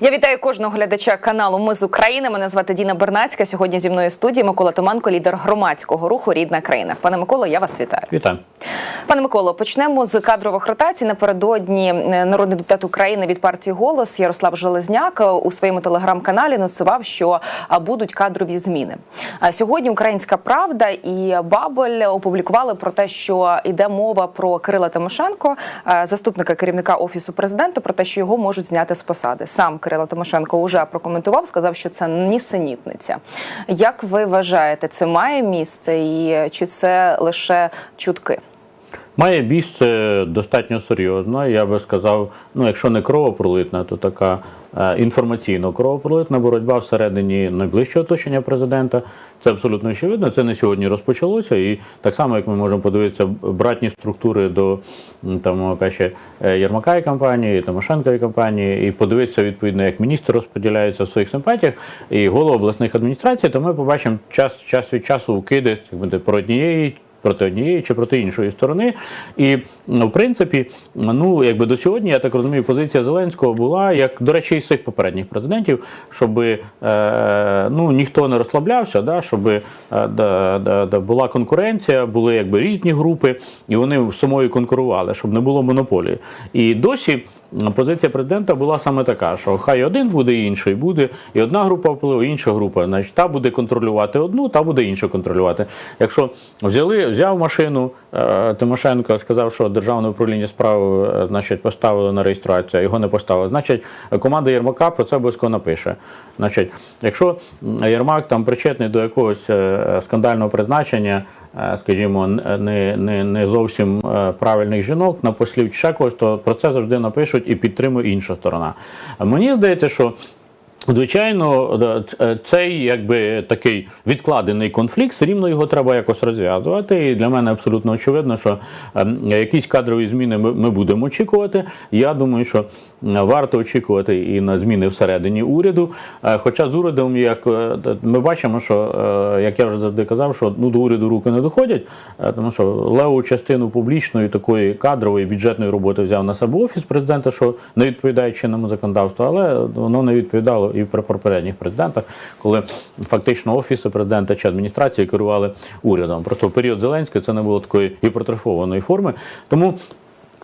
Я вітаю кожного глядача каналу Ми з України. Мене звати Діна Бернацька. Сьогодні зі мною в студії Микола Томанко, лідер громадського руху Рідна країна. Пане Миколо, я вас вітаю. Вітаю. Пане Миколо, почнемо з кадрових ротацій. Напередодні е, народний депутат України від партії Голос Ярослав Железняк е, у своєму телеграм-каналі насував, що будуть кадрові зміни. Сьогодні Українська Правда і Бабель опублікували про те, що йде мова про Кирила Тимошенко, е, заступника керівника офісу президента, про те, що його можуть зняти з посади. Сам Кирило Тимошенко вже прокоментував, сказав, що це нісенітниця. Як ви вважаєте, це має місце, і чи це лише чутки? Має місце достатньо серйозно. Я би сказав, ну якщо не кровопролитна, то така е, інформаційно кровопролитна боротьба всередині найближчого оточення президента. Це абсолютно очевидно. Це не сьогодні розпочалося. І так само, як ми можемо подивитися братні структури до там каже Єрмака і компанії, Тимошенкової компанії, і подивитися відповідно, як міністр розподіляється в своїх симпатіях і голови обласних адміністрацій, то ми побачимо час, час від часу вкиди про однієї проти однієї чи проти іншої сторони. І ну, в принципі, ну якби до сьогодні, я так розумію, позиція Зеленського була, як до речі, і всіх попередніх президентів, щоб е, ну, ніхто не розслаблявся, да, щоб е, да, да, да, була конкуренція, були якби різні групи, і вони самою конкурували, щоб не було монополії. І досі. Позиція президента була саме така, що хай один буде, інший буде, і одна група впливу, інша група. Значить, та буде контролювати одну, та буде іншу контролювати. Якщо взяли, взяв машину е, Тимошенко, сказав, що державне управління справ е, значить, поставили на реєстрацію, а його не поставили. Значить, команда Єрмака про це обов'язково напише. Значить, якщо Єрмак там причетний до якогось е, скандального призначення. Е, Скажімо, не, не, не зовсім е, правильних жінок на послів чи ще когось, то про це завжди напишуть і підтримує інша сторона. Мені здається, що Звичайно, цей якби такий відкладений конфлікт, все рівно його треба якось розв'язувати. І для мене абсолютно очевидно, що ем, якісь кадрові зміни ми, будемо очікувати. Я думаю, що варто очікувати і на зміни всередині уряду. Е, Хоча з урядом, як е, ми бачимо, що е, як я вже завжди казав, що ну до уряду руки не доходять, е, тому що леву частину публічної такої кадрової бюджетної роботи взяв на себе офіс президента, що не відповідає чинному законодавству, але воно не відповідало і при попередніх президентах, коли фактично офіси президента чи адміністрації керували урядом. Просто в період Зеленського це не було такої гіпертрофованої форми. Тому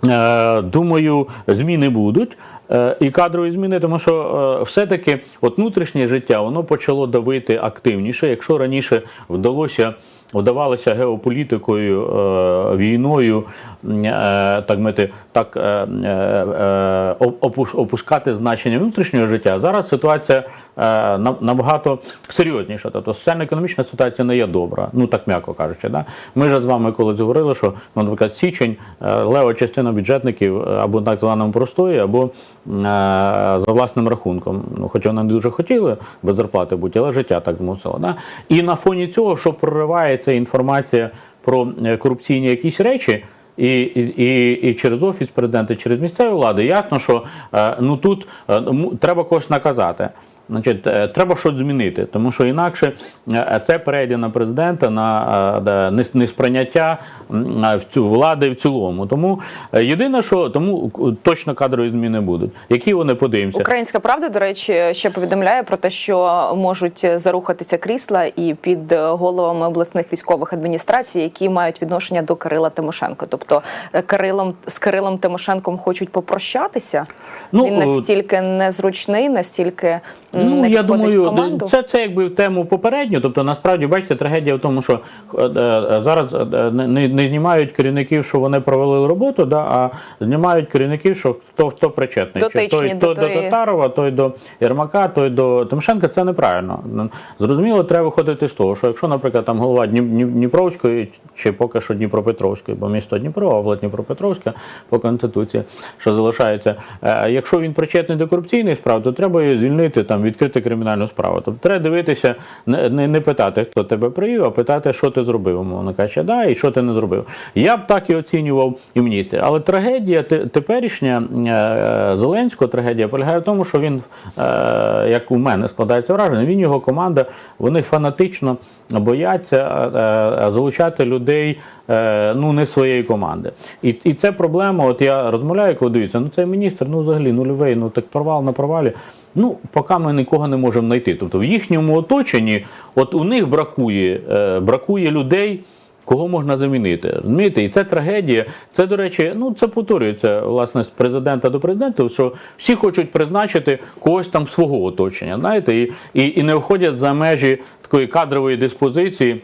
Е, Думаю, зміни будуть е, і кадрові зміни, тому що е, все-таки от внутрішнє життя воно почало давити активніше. Якщо раніше вдалося вдавалося геополітикою, е, війною, е, так мити, так е, опу- опускати значення внутрішнього життя. Зараз ситуація набагато серйозніша. Тобто соціально-економічна ситуація не є добра, ну так м'яко кажучи. Да? Ми ж з вами колись говорили, що, ну, наприклад, січень лева частина бюджетників або так званому простої, або за власним рахунком. Ну, хоча вони не дуже хотіли без зарплати бути, але життя так змусило. Да? І на фоні цього, що проривається інформація про е, корупційні якісь речі. І, і, і, і через офіс президента, і через місцеві влади ясно, що е, ну тут е, треба когось наказати. Значить, е, треба щось змінити, тому що інакше е, це перейде на президента на е, несприйняття в цю влади в цілому. Тому єдине, що тому точно кадрові зміни будуть. Які вони подивимося? Українська правда, до речі, ще повідомляє про те, що можуть зарухатися крісла і під головами обласних військових адміністрацій, які мають відношення до Кирила Тимошенко. Тобто Кирилом з Кирилом Тимошенком хочуть попрощатися. Ну, Він настільки незручний, настільки Ну, не я в думаю, команду. це, це якби в тему попередню. Тобто, насправді, бачите, трагедія в тому, що е, е, зараз е, не, не знімають керівників, що вони провалили роботу, да, а знімають керівників, що хто, хто причетний. Чи той, до той до тої- Татарова, той до Єрмака, той до Тимошенка. Це неправильно. Ну, Зрозуміло, треба виходити з того, що якщо, наприклад, там голова Дніп- Дніп- Дніпровської чи поки що Дніпропетровської, бо місто Дніпро, а Дніпропетровська по конституції, що залишається. Якщо він причетний до корупційних справ, то треба його звільнити, там відкрити кримінальну справу. Тобто треба дивитися, не, не, питати, хто тебе привів, а питати, що ти зробив, умовно кажучи, да, і що ти не зробив. Я б так і оцінював і міністр. Але трагедія теперішня е, Зеленського трагедія полягає в тому, що він, е, як у мене складається враження, він його команда, вони фанатично бояться е, залучати людей ну, не своєї команди. І, і це проблема. От я розмовляю, коли дивіться, ну цей міністр, ну взагалі нульовий, ну так провал на провалі. Ну, поки ми нікого не можемо знайти. Тобто в їхньому оточенні, от у них бракує, е, бракує людей. Кого можна замінити? Розумієте? І це трагедія. Це, до речі, ну це повторюється власне з президента до президента, що всі хочуть призначити когось там свого оточення, знаєте, і, і, і не виходять за межі такої кадрової диспозиції.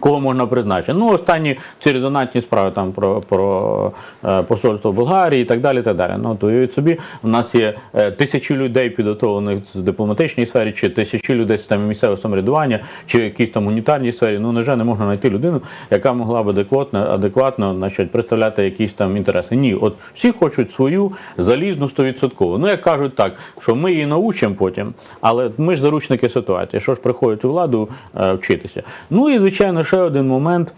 Кого можна призначити? Ну, останні ці резонантні справи там про, про е, посольство Болгарії і так далі. так далі. Ну, то уявіть собі, у нас є е, тисячі людей підготовлених з дипломатичній сфері, чи тисячі людей з системи місцевого самоврядування, чи в якійсь там гуманітарній сфері. Ну, невже не можна знайти людину, яка могла б адекватно, адекватно значить, представляти якісь там інтереси. Ні, от всі хочуть свою залізну 100%. Ну, як кажуть так, що ми її научимо потім, але ми ж заручники ситуації. Що ж приходять у владу е, вчитися. Ну і звичайно, ще один момент.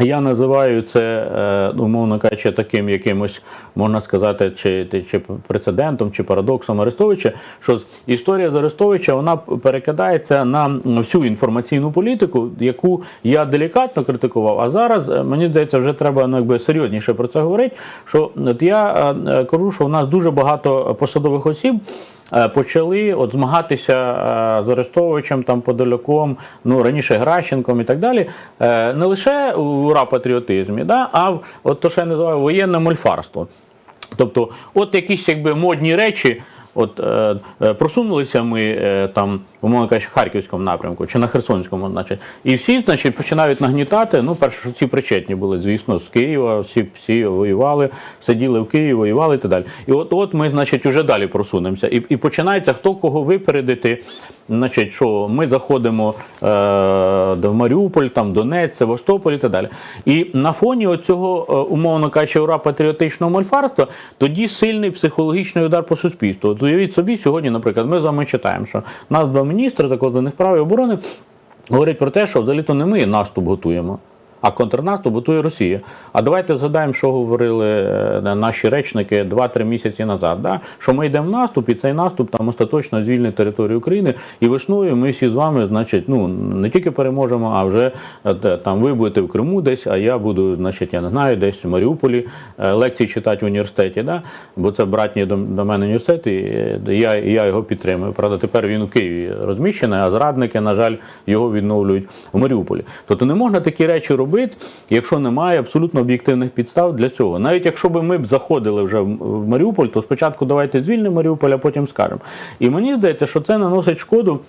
Я називаю це, е, умовно кажучи, таким якимось, можна сказати, чи, чи- прецедентом, чи парадоксом Арестовича, що історія з Арестовича вона перекидається на всю інформаційну політику, яку я делікатно критикував. А зараз е, мені здається, вже треба ну, якби серйозніше про це говорити. Що от я е, кажу, що у нас дуже багато посадових осіб. Е, Почали от змагатися е, з Арестовичем, там Подоляком, ну раніше Гращенком і так далі. Е, Не лише в ура патріотизмі, да, а в от то, що я називаю воєнне мольфарство. Тобто, от якісь якби модні речі. От е, е, просунулися ми е, там, умовно кажучи, Харківському напрямку чи на Херсонському, значить, і всі, значить, починають нагнітати. Ну, перше, що всі причетні були, звісно, з Києва, всі, всі воювали, сиділи в Києві, воювали і так далі. І от, от ми, значить, уже далі просунемося. І, і починається хто кого випередити. Значить, що ми заходимо е, в Маріуполь, там Донець, Севастополь і так далі. І на фоні оцього, е, умовно кажучи, ура патріотичного мольфарства, тоді сильний психологічний удар по суспільству. Уявіть собі, сьогодні, наприклад, ми з вами читаємо, що нас два міністри закордонних справ і оборони говорять про те, що взагалі-то не ми наступ готуємо. А контрнаступ готує Росія. А давайте згадаємо, що говорили е, наші речники 2-3 місяці назад. Да? Що ми йдемо в наступ, і цей наступ там остаточно звільнить територію України. І весною ми всі з вами, значить, ну не тільки переможемо, а вже е, там ви будете в Криму десь, а я буду, значить, я не знаю, десь в Маріуполі е, лекції читати в університеті. Да? Бо це братній до, до мене університет, і я, я його підтримую. Правда, тепер він у Києві розміщений, а зрадники, на жаль, його відновлюють в Маріуполі. Тобто не можна такі речі робити, якщо немає абсолютно об'єктивних підстав для цього. Навіть якщо ми б заходили вже в Маріуполь, то спочатку давайте звільнимо Маріуполь, а потім скажемо. І мені здається, що це наносить шкоду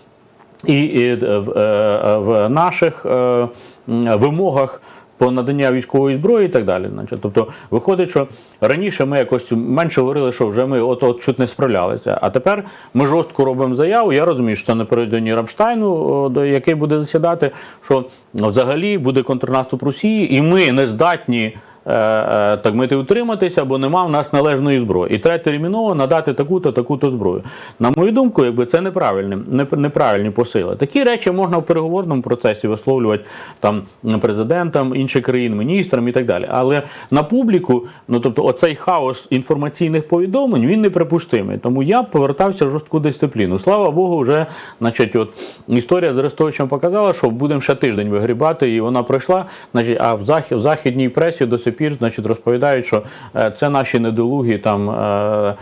і, і в, е, в наших е, вимогах. По надання військової зброї і так далі. Значить, тобто виходить, що раніше ми якось менше говорили, що вже ми от от чуть не справлялися. А тепер ми жорстко робимо заяву. Я розумію, що напередодні Рамштайну, до який буде засідати, що взагалі буде контрнаступ Росії, і ми не здатні. Е, е, Так мити утриматися, бо нема в нас належної зброї. І треба терміново надати таку-то, таку-то зброю. На мою думку, якби це неправильні, неправильні посили. Такі речі можна в переговорному процесі висловлювати там президентам інших країн, міністрам і так далі. Але на публіку, ну тобто, оцей хаос інформаційних повідомлень він неприпустимий. Тому я повертався в жорстку дисципліну. Слава Богу, вже значить, от історія з Арестовичем показала, що будемо ще тиждень вигрібати, і вона пройшла. Значить, а в, захід, в західній пресі до сих пір значить, розповідають, що е, це наші недолугі там е,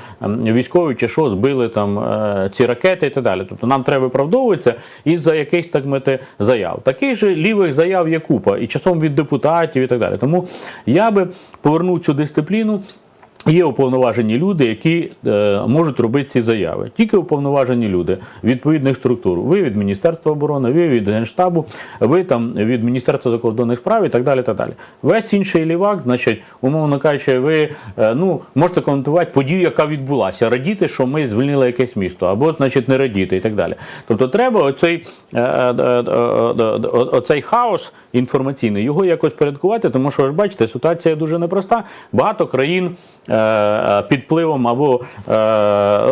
військові чи що збили там е, ці ракети і так далі. Тобто нам треба виправдовуватися із-за якихось так мети заяв. Таких же лівих заяв є купа, і часом від депутатів і так далі. Тому я би повернув цю дисципліну. Є уповноважені люди, які е, можуть робити ці заяви. Тільки уповноважені люди відповідних структур. Ви від Міністерства оборони, ви від Генштабу, ви там від Міністерства закордонних справ і так далі. так далі. Весь інший лівак, значить, умовно кажучи, ви е, ну, можете коментувати подію, яка відбулася, радіти, що ми звільнили якесь місто, або значить не радіти і так далі. Тобто треба оцей, е, е, е, е, е, оцей хаос інформаційний, його якось порядкувати, тому що ви ж бачите, ситуація дуже непроста. Багато країн е, е, під впливом або е,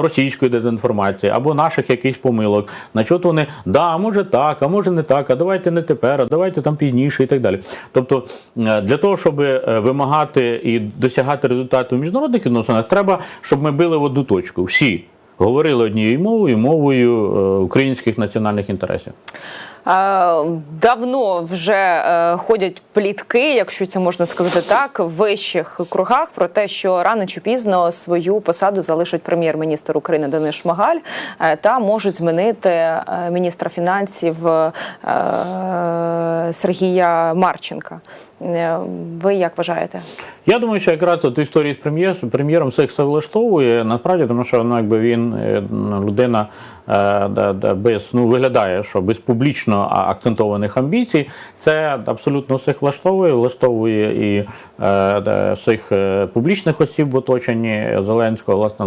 російської дезінформації, або наших якихось помилок. На чого вони да, може так, а може не так, а давайте не тепер, а давайте там пізніше і так далі. Тобто для того, щоб вимагати і досягати результату в міжнародних відносинах, треба, щоб ми били в одну точку. Всі. Говорили однією мовою, мовою е, українських національних інтересів. Давно вже е, ходять плітки, якщо це можна сказати так, в вищих кругах про те, що рано чи пізно свою посаду залишить прем'єр-міністр України Денис Шмигаль е, та можуть змінити міністра фінансів Сергія Марченка. Е, Ви як вважаєте? Я думаю, що якраз от історії з прем'єр, прем'єром всіх все влаштовує насправді, тому що ну, якби він е, людина без ну виглядає, що без публічно акцентованих амбіцій, це абсолютно всіх влаштовує, влаштовує і е, всіх е, публічних осіб в оточенні Зеленського, власне,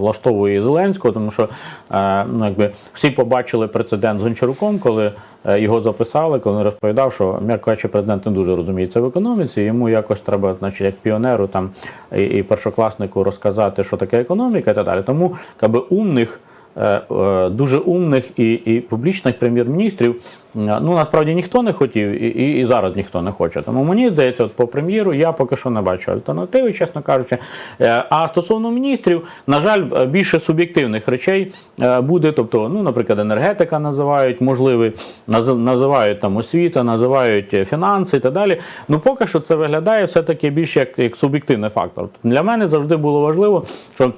влаштовує Зеленського, тому що е, ну, якби всі побачили прецедент з Гончаруком, коли е, його записали, коли він розповідав, що м'яко кажучи, президент не дуже розуміється в економіці. Йому якось треба, значить, як піонеру там і, першокласнику розказати, що таке економіка і так далі. Тому якби умних. Е, е, Дуже умних і, і публічних прем'єр-міністрів е, ну насправді ніхто не хотів, і, і, і зараз ніхто не хоче. Тому мені здається, по прем'єру я поки що не бачу альтернативи, чесно кажучи. А стосовно міністрів, на жаль, більше суб'єктивних речей буде. Тобто, ну, наприклад, енергетика називають можливий, називають там освіта, називають фінанси і так далі. Ну поки що це виглядає все-таки більш як, як суб'єктивний фактор. Для мене завжди було важливо, що.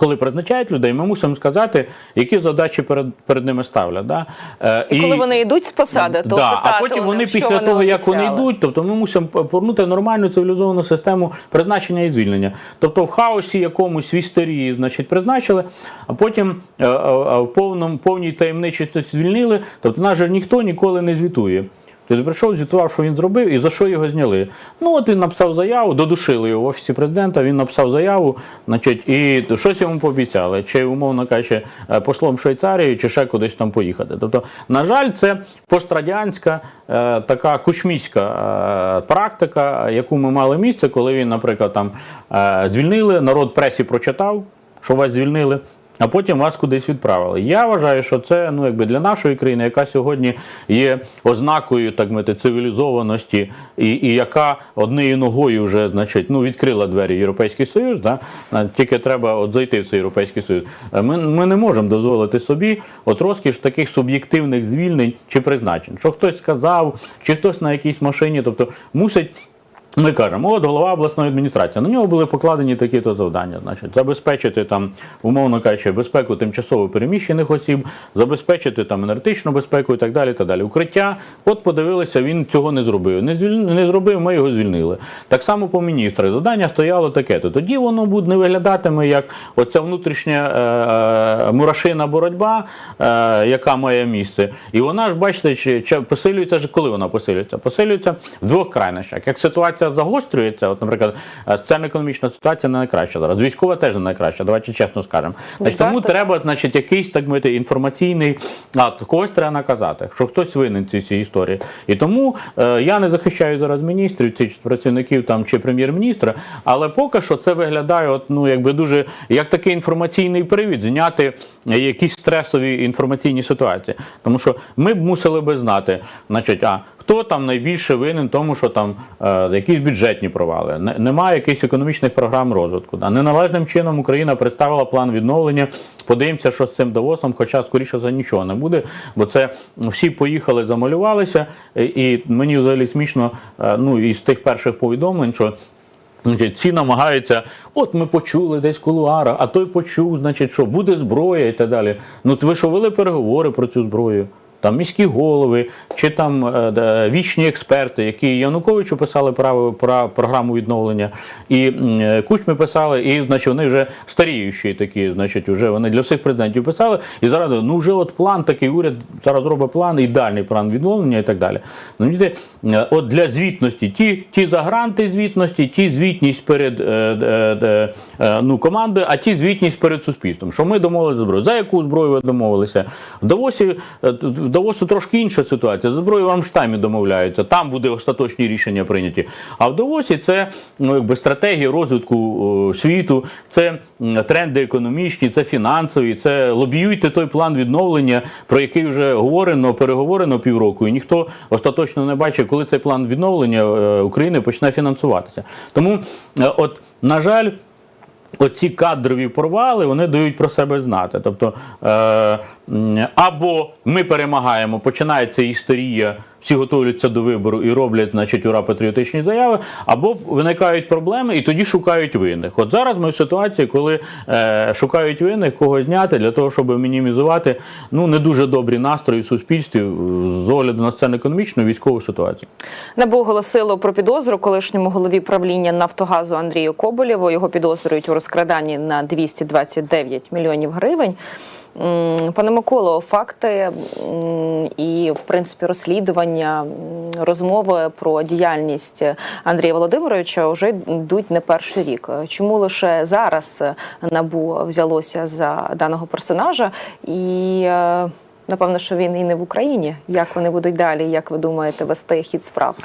Коли призначають людей, ми мусимо сказати, які задачі перед, перед ними ставлять. Да? Е, І коли вони йдуть з посади, то да, а потім вони після того, як вони йдуть, тобто ми мусимо повернути нормальну цивілізовану систему призначення і звільнення. Тобто в хаосі якомусь в істерії, значить, призначили, а потім е, е, е, в повному повній таємничості звільнили. Тобто нас же ніхто ніколи не звітує. Ти прийшов, звітував, що він зробив і за що його зняли. Ну от він написав заяву, додушили його в офісі президента. Він написав заяву, значить, і щось йому пообіцяли, чи умовно кажучи, е, послом в Швейцарію, чи ще кудись там поїхати. Тобто, на жаль, це пострадянська е, така кучміська е, практика, яку ми мали місце, коли він, наприклад, там е, звільнили, народ пресі прочитав, що вас звільнили. А потім вас кудись відправили. Я вважаю, що це ну якби для нашої країни, яка сьогодні є ознакою так мовити, цивілізованості, і, і яка однією ногою вже значить ну відкрила двері Європейський Союз. Да? Тільки треба от зайти в цей Європейський Союз. Ми, ми не можемо дозволити собі от розкіш таких суб'єктивних звільнень чи призначень. Що хтось сказав, чи хтось на якійсь машині, тобто мусить. Ми кажемо, от голова обласної адміністрації. На нього були покладені такі-то завдання. Значить, забезпечити там, умовно кажучи, безпеку тимчасово переміщених осіб, забезпечити там енергетичну безпеку і так далі. так далі. Укриття. От подивилися, він цього не зробив. Не звіль... не зробив, ми його звільнили. Так само по міністрах. Завдання стояло таке. То тоді воно буде не виглядатиме як оця внутрішня е, е, мурашина боротьба, е, яка має місце. І вона ж, бачите, чи, чи посилюється коли вона посилюється? Посилюється в двох крайнощах. Як ситуація загострюється, от, наприклад, е, соціально-економічна ситуація не найкраща зараз. Військова теж не найкраща, давайте чесно скажемо. Так, тому треба, значить, якийсь так мовити, інформаційний акт. Когось треба наказати, що хтось винен в цій історії. І тому е, я не захищаю зараз міністрів, цих працівників там чи прем'єр-міністра, але поки що це виглядає, от, ну, якби дуже як такий інформаційний привід зняти якісь стресові інформаційні ситуації. Тому що ми б мусили би знати, значить, а хто там найбільше винен тому, що там е, якісь бюджетні провали, не- немає якихось економічних програм розвитку. Да. Неналежним чином Україна представила план відновлення. Подивимося, що з цим Давосом, хоча скоріше за нічого не буде, бо це всі поїхали, замалювалися, і, і мені взагалі смішно, е, ну із тих перших повідомлень, що. Ці намагаються, от ми почули десь в кулуарах, а той почув, значить, що буде зброя і так далі. Ну, ви що вели переговори про цю зброю? Там міські голови, чи там е, вічні експерти, які Януковичу писали право про програму відновлення, і е, писали, і значить вони вже старіючі такі, значить, вже вони для всіх президентів писали. І зараз ну вже от план такий уряд зараз робить план, ідеальний план відновлення і так далі. Ну, е, от для звітності, ті, ті за гранти звітності, ті звітність перед ну, командою, а ті звітність перед суспільством. Що ми домовилися зброю. За яку зброю ви домовилися? В Давосі Давосу трошки інша ситуація. За зброю в Рамштаймі домовляються, там буде остаточні рішення прийняті. А в Давосі це ну, якби стратегія розвитку світу, це тренди економічні, це фінансові, це лобіюйте той план відновлення, про який вже говорено, переговорено півроку, і ніхто остаточно не бачить, коли цей план відновлення е, України почне фінансуватися. Тому, е, от, на жаль. Оці кадрові провали вони дають про себе знати. Тобто е, або ми перемагаємо, починається істерія, всі готуються до вибору і роблять, значить, ура патріотичні заяви, або виникають проблеми і тоді шукають винних. От зараз ми в ситуації, коли е, шукають винних, кого зняти для того, щоб мінімізувати ну не дуже добрі настрої в суспільстві з огляду на сцену економічну військову ситуацію. НАБУ оголосило про підозру колишньому голові правління Нафтогазу Андрію Коболєву. Його підозрюють у розкраданні на 229 мільйонів гривень. Пане Миколо, факти і, в принципі, розслідування, розмови про діяльність Андрія Володимировича вже йдуть не перший рік. Чому лише зараз НАБУ взялося за даного персонажа? І е, напевно, що він і не в Україні. Як вони будуть далі? Як ви думаєте, вести хід справ?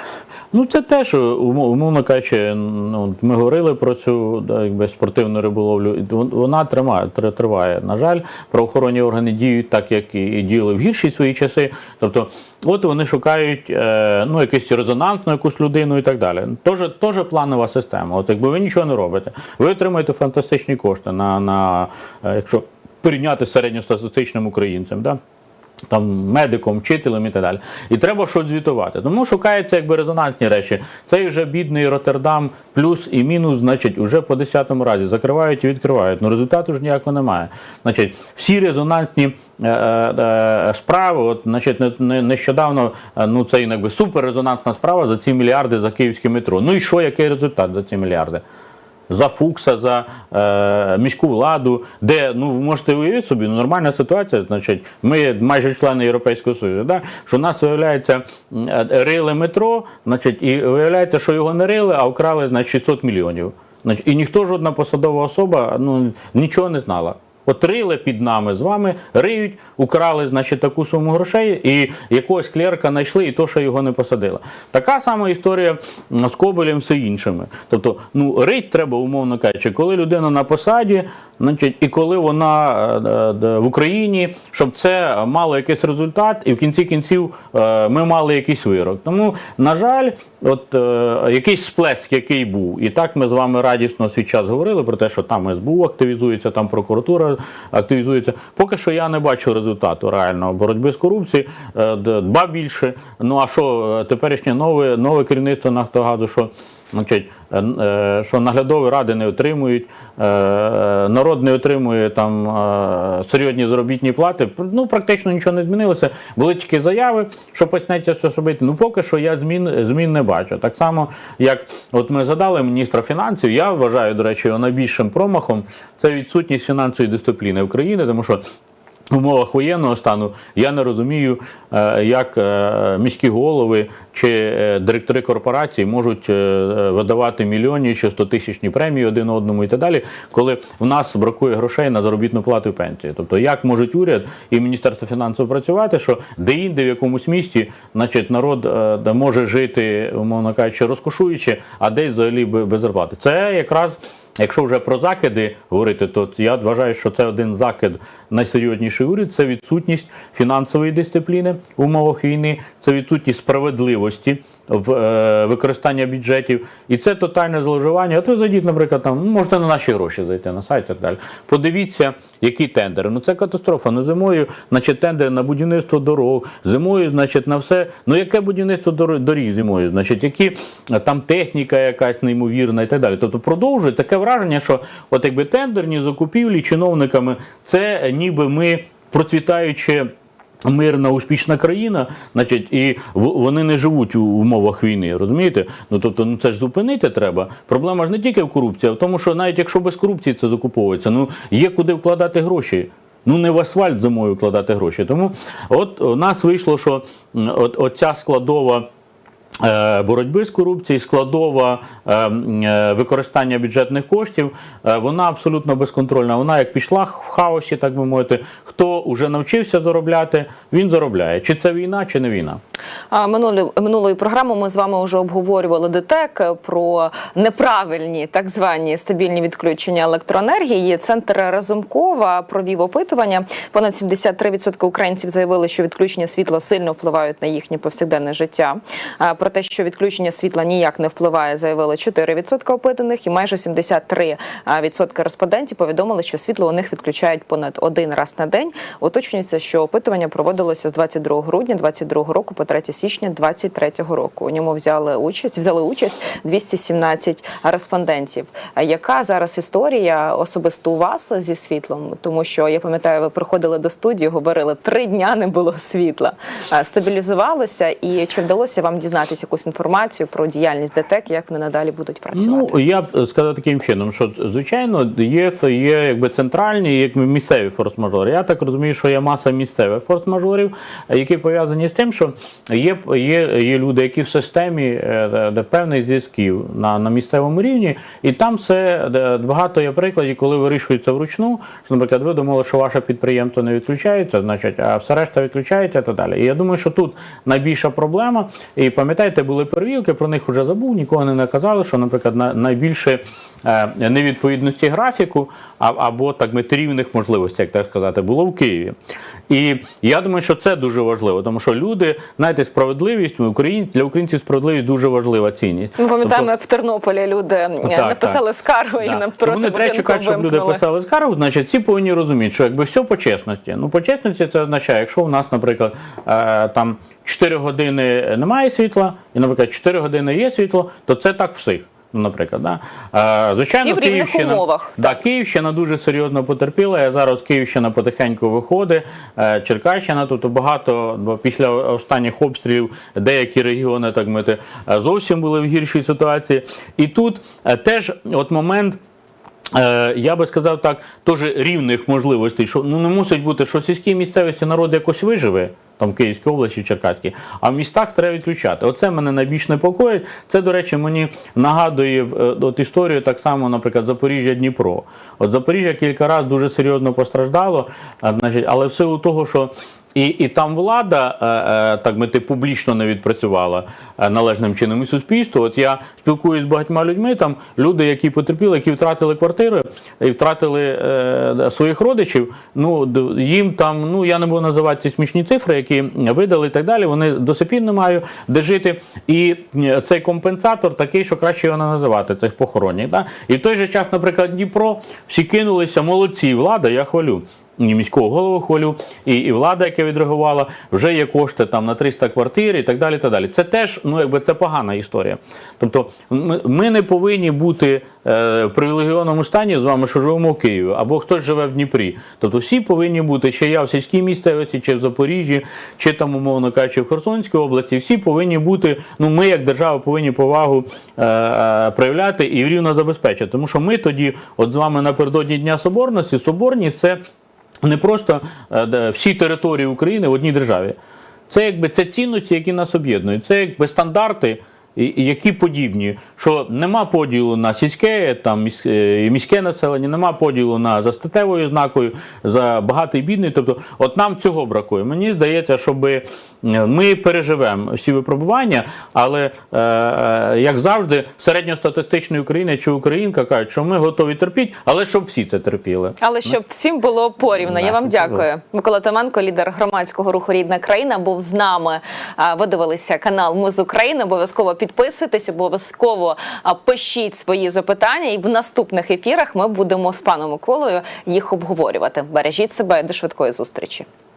Ну, це теж, умов- умовно кажучи, ну, ми говорили про цю да, якби, спортивну риболовлю. Вона тримає, тр- триває. На жаль, правоохоронні органи діють так, як і діяли в гірші свої часи. Тобто, от вони шукають е, ну, якусь резонансну якусь людину і так далі. Тоже, тоже планова система. От якби ви нічого не робите, ви отримаєте фантастичні кошти на, на е, якщо порівняти з середньостатистичним українцем. Да? Там медиком, вчителем і так далі. І треба щось звітувати. Тому шукаються якби резонансні речі. Цей вже бідний Роттердам, плюс і мінус, значить, уже по десятому разі закривають і відкривають. Ну результату ж ніякого немає. Значить, всі резонансні е, е, справи, от, значить, не- нещодавно, е, ну це якби суперрезонансна справа за ці мільярди за київське метро. Ну і що, який результат за ці мільярди? За Фукса, за е, міську владу, де ну ви можете уявити собі, ну нормальна ситуація. Значить, ми майже члени Європейського Союзу, да? що в нас виявляється е, рили метро, значить, і виявляється, що його не рили, а вкрали значить, 600 мільйонів. Значить, і ніхто жодна посадова особа ну нічого не знала. От рили під нами з вами, риють, украли значить, таку суму грошей, і якогось клерка знайшли, і то, що його не посадили. Така сама історія з Кобелем, все іншими. Тобто, ну, рить треба, умовно кажучи, коли людина на посаді, значить, і коли вона е, е, в Україні, щоб це мало якийсь результат, і в кінці кінців е, ми мали якийсь вирок. Тому, на жаль, от якийсь сплеск, який був, і так ми з вами радісно свій час говорили про те, що там СБУ активізується, там прокуратура активізується. Поки що я не бачу результату реального боротьби з корупцією. Е, д- Ба більше. Ну а що теперішнє нове, нове керівництво Нафтогазу, що Значить, е, е, що наглядові ради не отримують, е, народ не отримує там серйозні заробітні плати. Ну, практично нічого не змінилося. Були тільки заяви, що почнеться щось робити. Ну, поки що я змін, змін не бачу. Так само, як от ми згадали міністра фінансів, я вважаю, до речі, його найбільшим промахом це відсутність фінансової дисципліни України, тому що. В умовах воєнного стану я не розумію, е, як е, міські голови чи е, директори корпорацій можуть видавати мільйонні чи стотисячні премії один одному і так далі, коли в нас бракує грошей на заробітну плату і пенсію. Тобто, як можуть уряд і Міністерство фінансів працювати, що де-інде в якомусь місті, значить, народ може жити, умовно кажучи, розкошуючи, а десь взагалі без зарплати. Це якраз. Якщо вже про закиди говорити, то я вважаю, що це один закид найсерйозніший уряд це відсутність фінансової дисципліни в умовах війни, це відсутність справедливості в е, використанні бюджетів, і це тотальне зловживання. От ви зайдіть, наприклад, там ну, можете на наші гроші зайти на сайт і так далі. Подивіться, які тендери. Ну це катастрофа. Ну зимою, значить, тендери на будівництво дорог, зимою, значить, на все. Ну яке будівництво доріг зимою? Значить, які е, там техніка якась неймовірна і так далі. Тобто продовжує таке враження, що от якби тендерні закупівлі чиновниками, це ніби ми процвітаючи. Мирна, успішна країна, значить, і вони не живуть у умовах війни, розумієте? Ну тобто, ну це ж зупинити треба. Проблема ж не тільки в корупції, а в тому, що навіть якщо без корупції це закуповується, ну є куди вкладати гроші. Ну не в асфальт зимою вкладати гроші. Тому от у нас вийшло, що м, от, оця складова. Е, Боротьби з корупцією, складова е, е, використання бюджетних коштів, вона абсолютно безконтрольна. Вона як пішла в хаосі, так би мовити, хто вже навчився заробляти, він заробляє. Чи це війна, чи не війна. А минулі минулої програми ми з вами вже обговорювали ДТЕК е, про неправильні так звані стабільні відключення електроенергії. Центр Разумкова провів опитування. Понад 73% українців заявили, що відключення світла сильно впливають на їхнє повсякденне життя. Про те, що відключення світла ніяк не впливає, заявили 4% опитаних, і майже 73% респондентів повідомили, що світло у них відключають понад один раз на день. Уточнюється, що опитування проводилося з 22 грудня 2022 року по 3 січня 2023 року. У ньому взяли участь, взяли участь 217 респондентів. Яка зараз історія особисто у вас зі світлом? Тому що я пам'ятаю, ви приходили до студії, говорили три дня не було світла. Стабілізувалося, і чи вдалося вам дізнатися якусь інформацію про діяльність ДТЕК, як вони надалі будуть працювати? Ну я б сказав таким чином, що звичайно є, є якби центральні, як місцеві форс-мажори. Я так розумію, що є маса місцевих форс-мажорів, які пов'язані з тим, що є, є, є люди, які в системі е, де- певних зв'язків на, на місцевому рівні, і там все багато є прикладів, коли вирішується вручну. Що, наприклад, ви думали, що ваше підприємство не відключається, значить, а все решта відключається і так далі. І я думаю, що тут найбільша проблема. І пам'ятаєте, були перевірки, про них вже забув, нікого не наказали, що, наприклад, на- найбільше е, невідповідності графіку або так мати рівних можливостей, як так сказати, було в Києві. І я думаю, що це дуже важливо, тому що люди, знаєте, справедливість ми українці для українців справедливість дуже важлива цінність. Ми пам'ятаємо, Тобто- як в Тернополі люди е, так. написали скаргу і Да. на Тому не треба проти чекати, щоб люди писали скаргу, значить всі повинні розуміти, що якби все по чесності. Ну, по чесності це означає, якщо у нас, наприклад, е, там 4 години немає світла, і, наприклад, 4 години є світло, то це так всіх. Ну, Наприклад, да? Е, звичайно, Всі в рівних Київщина, умовах. Да, Київщина дуже серйозно потерпіла. Я зараз Київщина потихеньку виходить. е, Черкащина тут багато бо після останніх обстрілів деякі регіони так мити зовсім були в гіршій ситуації. І тут е, теж от момент. Е, Я би сказав так, теж рівних можливостей, що ну не мусить бути, що сільській місцевості народ якось виживе, там Київській області, Черкаській, а в містах треба відключати. Оце мене найбільш непокоїть. Це, до речі, мені нагадує е, от історію так само, наприклад, Запоріжжя Дніпро. От Запоріжжя кілька разів дуже серйозно постраждало, значить, але в силу того, що і, і там влада, е, е, так мити, публічно не відпрацювала е, належним чином і суспільство. От я спілкуюсь з багатьма людьми, там люди, які потерпіли, які втратили квартири і втратили своїх родичів. Ну їм там, ну я не буду називати ці смішні цифри, які видали і так далі. Вони до пір не мають де жити. І цей компенсатор такий, що краще його не називати, цих похоронів. Да? І в той же час, наприклад, Дніпро всі кинулися, молодці, влада, я хвалю. І міського голову хвалю, і, і влада, яка відреагувала, вже є кошти там на 300 квартир і так далі. так далі. Це теж ну, якби це погана історія. Тобто ми, ми не повинні бути е, в привілегіоному стані з вами, що живемо в Києві, або хтось живе в Дніпрі. Тобто всі повинні бути, чи я в сільській місцевості, чи в Запоріжжі, чи там, умовно кажучи, в Херсонській області, всі повинні бути, ну ми як держава повинні повагу е, е, проявляти і рівно забезпечити. Тому що ми тоді, от з вами напередодні Дня Соборності, соборність це не просто е, всі території України в одній державі. Це якби це цінності, які нас об'єднують. Це якби стандарти, які подібні, що нема поділу на сільське, там е, міське населення, нема поділу на за статевою ознакою, за багатий бідний. Тобто, от нам цього бракує. Мені здається, щоб ми переживемо всі випробування, але е, е, як завжди, середньостатистичний українець чи українка кажуть, що ми готові терпіти, але щоб всі це терпіли. Але щоб всім було порівно. Я вам дякую. Микола Томенко, лідер громадського руху Рідна країна, був з нами. Ви дивилися канал Ми з України. Обов'язково підписуйтесь, обов'язково пишіть свої запитання. І в наступних ефірах ми будемо з паном Миколою їх обговорювати. Бережіть себе до швидкої зустрічі.